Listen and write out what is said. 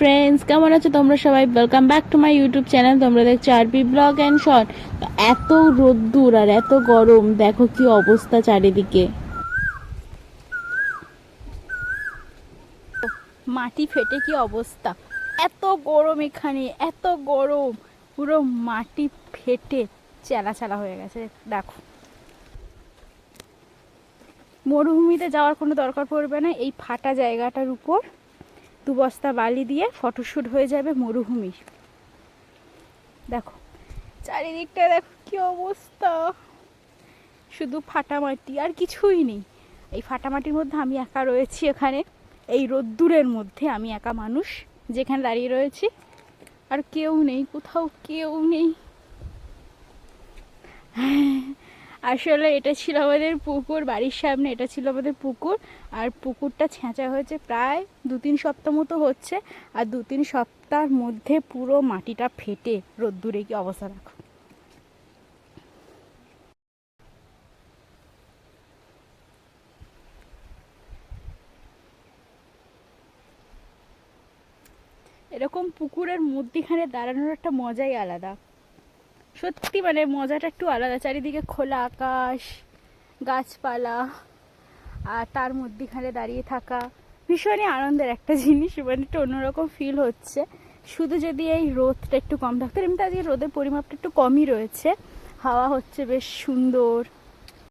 Friends কেমন আছো তোমরা সবাই? Welcome back to my YouTube channel তোমরা দেখছ আরবি ব্লগ অ্যান্ড শর্ট এত রোদ্দুর আর এত গরম, দেখো কি অবস্থা চারিদিকে। মাটি ফেটে কি অবস্থা? এত গরম এখানে, এত গরম। পুরো মাটি ফেটে চেলা চেলা হয়ে গেছে, দেখো। মরুভূমিতে যাওয়ার কোনো দরকার পড়বে না, এই ফাটা জায়গাটার উপর। দু বস্তা বালি দিয়ে ফটোশ্যুট হয়ে যাবে মরুভূমির দেখো, চারিদিকটা দেখো কি অবস্থা। শুধু ফাটা মাটি আর কিছুই নেই। এই ফাটা মাটির মধ্যে আমি একা রয়েছি এখানে। এই রোদ্দুরের মধ্যে আমি একা মানুষ যেখানে দাঁড়িয়ে রয়েছি। আর কেউ নেই, কোথাও কেউ নেই। আসলে এটা ছিল আমাদের পুকুর, বাড়ির সামনে এটা ছিল আমাদের পুকুর। আর পুকুরটা ছেঁচা হয়েছে প্রায় দু তিন সপ্তাহ মতো হচ্ছে। আর দু তিন সপ্তাহের মধ্যে পুরো মাটিটা ফেটে। রোদ্দুরে কি অবস্থা দেখো। এরকম পুকুরের মধ্যিখানে দাঁড়ানোর একটা মজাই আলাদা। সত্যি মানে মজাটা একটু আলাদা। চারিদিকে খোলা আকাশ, গাছপালা, আর তার মধ্যেখানে দাঁড়িয়ে থাকা। ভীষণই আনন্দের একটা জিনিস মানে একটু অন্যরকম ফিল হচ্ছে। শুধু যদি এই রোদটা একটু কম থাকতো, এমনিতে আজকে রোদের পরিমাপটা একটু কমই রয়েছে। হাওয়া হচ্ছে বেশ সুন্দর।